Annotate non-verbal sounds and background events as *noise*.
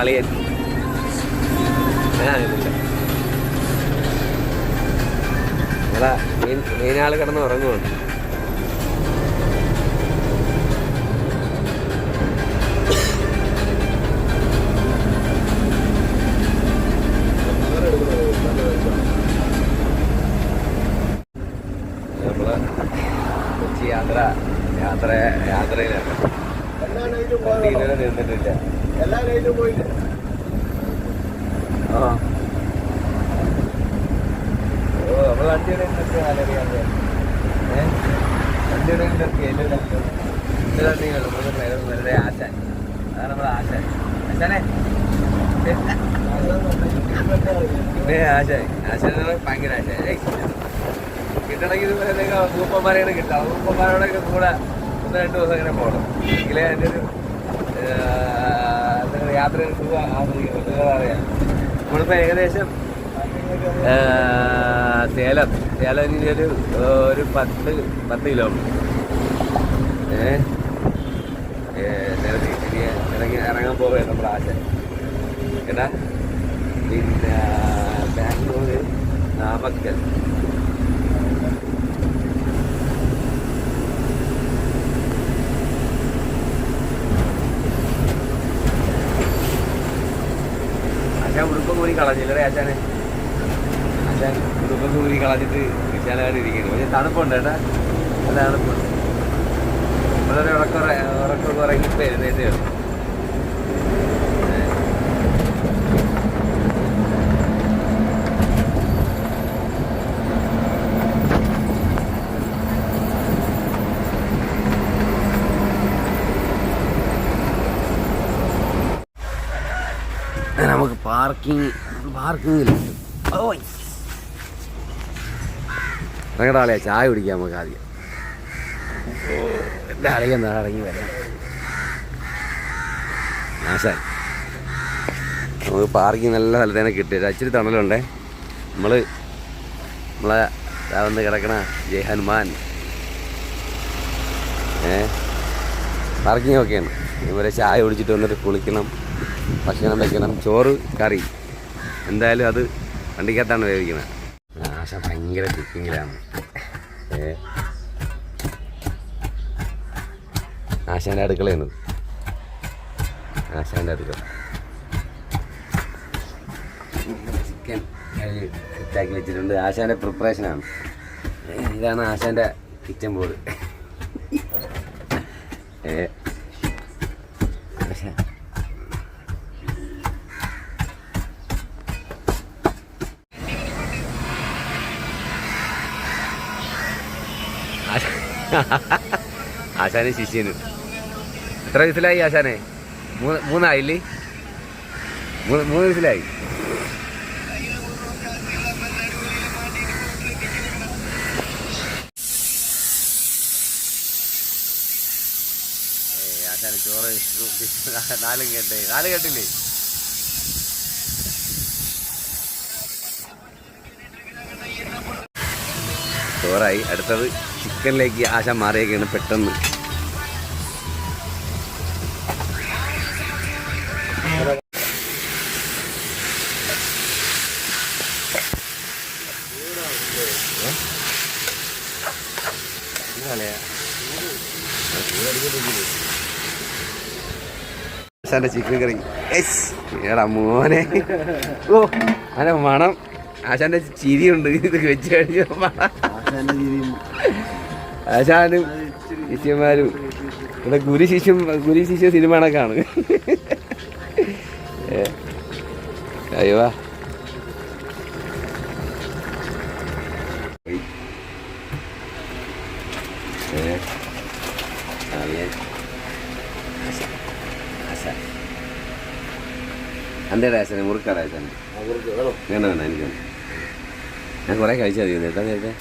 അളിയൻ. ഞാനില്ല നമ്മളെ മെയിൻ മെയിൻ കിടന്ന് യാത്രയിലാണ് എല്ലാ നൈറ്റും വണ്ടി നിന്നിട്ടില്ല എല്ലാ നൈറ്റും പോയില്ലേ ആ ഓ നമ്മൾ വണ്ടിയുടെ നിർത്തി ആലറിയാൻ വണ്ടിയുടെ നിർത്തി എന്റെ വെറുതെ ആശാൻ. അതാണ് നമ്മുടെ ആശാൻ. ആശാനെ. ആശാൻ. ആശാൻ ഭയങ്കര ആശാൻ. കിട്ടണമെങ്കിൽ മൂപ്പന്മാരെയാണ് കിട്ടുക മൂപ്പന്മാരോടൊക്കെ കൂടെ രണ്ട് ദിവസം അങ്ങനെ പോകണം എങ്കിലേ അതിന്റെ ഒരു എന്താ യാത്ര അറിയാം. നമ്മളിപ്പോൾ ഏകദേശം സേലം സേലം ഒരു ഒരു പത്ത് പത്ത് കിലോമീറ്റർ. ഏ? ഏ, സേലത്തിൽ ഇനി ഇറങ്ങി ഇറങ്ങാൻ പോവേ നമ്മുടെ ആശ. കേട്ടാ പിന്നെ ബാംഗ്ലൂർ നാമക്കൽ ആശാൻ ഉടുപ്പം കൂടി കളഞ്ഞില്ലേ ആശാനെ ആശാൻ ഉടുപ്പം കൂടി കളഞ്ഞിട്ട് വിശാലമായിട്ട് ഇരിക്കുന്നു. പക്ഷെ തണുപ്പുണ്ട് കേട്ടാ. നല്ല തണുപ്പുണ്ട്. വളരെ ഉറക്കം ഉറക്കം ഉറങ്ങിപ്പോ എഴുന്നേറ്റേ. നമുക്ക് പാർക്കിംഗ് പാർക്കിങ്ങിൽ ഇറങ്ങടാ ചായ കുടിക്കാൻ നമുക്ക് ആദ്യം. എന്റെ അളിയെന്നാ ഇറങ്ങി വരാം. ആശാൻ നമുക്ക് പാർക്കിങ് നല്ല സ്ഥലത്ത് തന്നെ കിട്ടി ഇച്ചിരി തണലുണ്ടേ. നമ്മൾ നമ്മളെ വന്ന് കിടക്കണ ജയ് ഹനുമാൻ. ഏ? പാർക്കിംഗ് ഒക്കെയാണ് ഇവരെ ചായ കുടിച്ചിട്ട് വന്നിട്ട് കുളിക്കണം ഭക്ഷണം വെക്കണം ചോറ് കറി. എന്തായാലും അത് വണ്ടിക്കകത്താണ് വേവിക്കുന്നത് ആശ ഭയങ്കര കുക്കിങ്ങിലാണ് ആശാന്റെ അടുക്കളയാണ്. ആശാന്റെ അടുക്കള. ചിക്കൻ സെറ്റാക്കി വെച്ചിട്ടുണ്ട്. ആശാന്റെ പ്രിപ്പറേഷനാണ് ഇതാണ് ആശാന്റെ കിച്ചൺ ബോർഡ് ഏ. ആശാൻ *laughs* ആശാന് ശിഷ്യന് എത്ര വയസ്സിലായി ആശാനെ? മൂന്ന് മൂന്നായില്ലേ? മൂന്ന് മൂന്ന് വയസ്സിലായി. ആശാന് ചോറ്. നാലും കേട്ടേ നാല് കേട്ടില്ലേ? ചോറായി. അടുത്തത് ചിക്കനിലേക്ക് ആശ മാറിയൊക്കെയാണ് പെട്ടെന്ന്. ചിക്കൻ കറി. എസ് ഏടാ മോനെ. ഓ അല്ല മണം? ആശാന്റെ ചിരിയുണ്ട്. ഇത് വെച്ച് കഴിഞ്ഞ മണം ആശാനും ശിഷ്യന്മാരും ഇവിടെ ഗുരു ശിഷ്യം ഗുരു ശിഷ്യ സിനിമ കണക്കാണ് *laughs* ഏ, അയ്യോ. അന്തേടെ ആശാനെ മുറുക്കാടാ ആശാനെ. വേണം? വേണ്ട വേണ്ട എനിക്ക് വേണ്ട. ഞാൻ കുറേ മതി കേട്ടോ നേരത്തെ